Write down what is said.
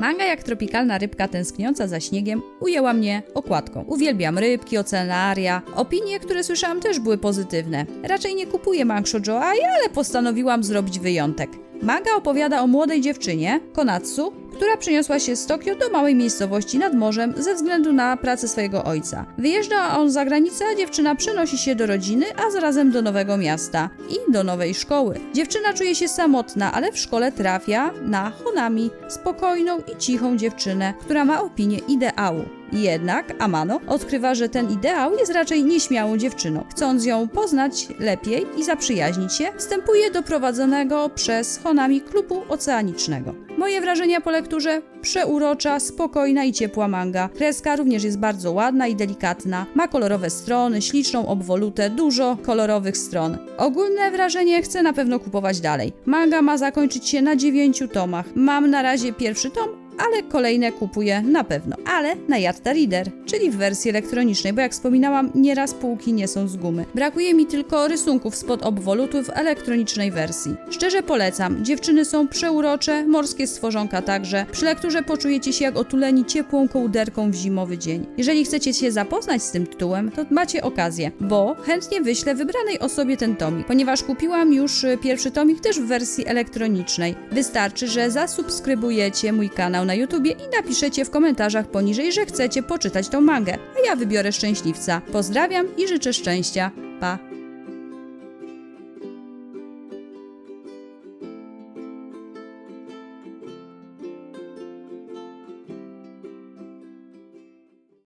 Manga jak tropikalna rybka tęskniąca za śniegiem ujęła mnie okładką. Uwielbiam rybki, oceanaria. Opinie, które słyszałam też były pozytywne. Raczej nie kupuję mang shoujoai, ale postanowiłam zrobić wyjątek. Manga opowiada o młodej dziewczynie, Konatsu, która przeniosła się z Tokio do małej miejscowości nad morzem ze względu na pracę swojego ojca. Wyjeżdża on za granicę, a dziewczyna przenosi się do rodziny, a zarazem do nowego miasta i do nowej szkoły. Dziewczyna czuje się samotna, ale w szkole trafia na Honami, spokojną i cichą dziewczynę, która ma opinię ideału. Jednak Amano odkrywa, że ten ideał jest raczej nieśmiałą dziewczyną. Chcąc ją poznać lepiej i zaprzyjaźnić się, wstępuje do prowadzonego przez Honami klubu oceanicznego. Moje wrażenia po lekturze przeurocza, spokojna i ciepła manga. Kreska również jest bardzo ładna i delikatna. Ma kolorowe strony, śliczną obwolutę, dużo kolorowych stron. Ogólne wrażenie chcę na pewno kupować dalej. Manga ma zakończyć się na dziewięciu tomach. Mam na razie pierwszy tom, ale kolejne kupuję na pewno. Ale na Yatta Reader, czyli w wersji elektronicznej, bo jak wspominałam, nieraz półki nie są z gumy. Brakuje mi tylko rysunków spod obwolutu w elektronicznej wersji. Szczerze polecam, dziewczyny są przeurocze, morskie stworzonka także. Przy lekturze poczujecie się jak otuleni ciepłą kołderką w zimowy dzień. Jeżeli chcecie się zapoznać z tym tytułem, to macie okazję, bo chętnie wyślę wybranej osobie ten tomik, ponieważ kupiłam już y, pierwszy tomik też w wersji elektronicznej. Wystarczy, że zasubskrybujecie mój kanał na YouTubie i napiszecie w komentarzach poniżej, że chcecie poczytać tą mangę, a ja wybiorę szczęśliwca. Pozdrawiam i życzę szczęścia. Pa!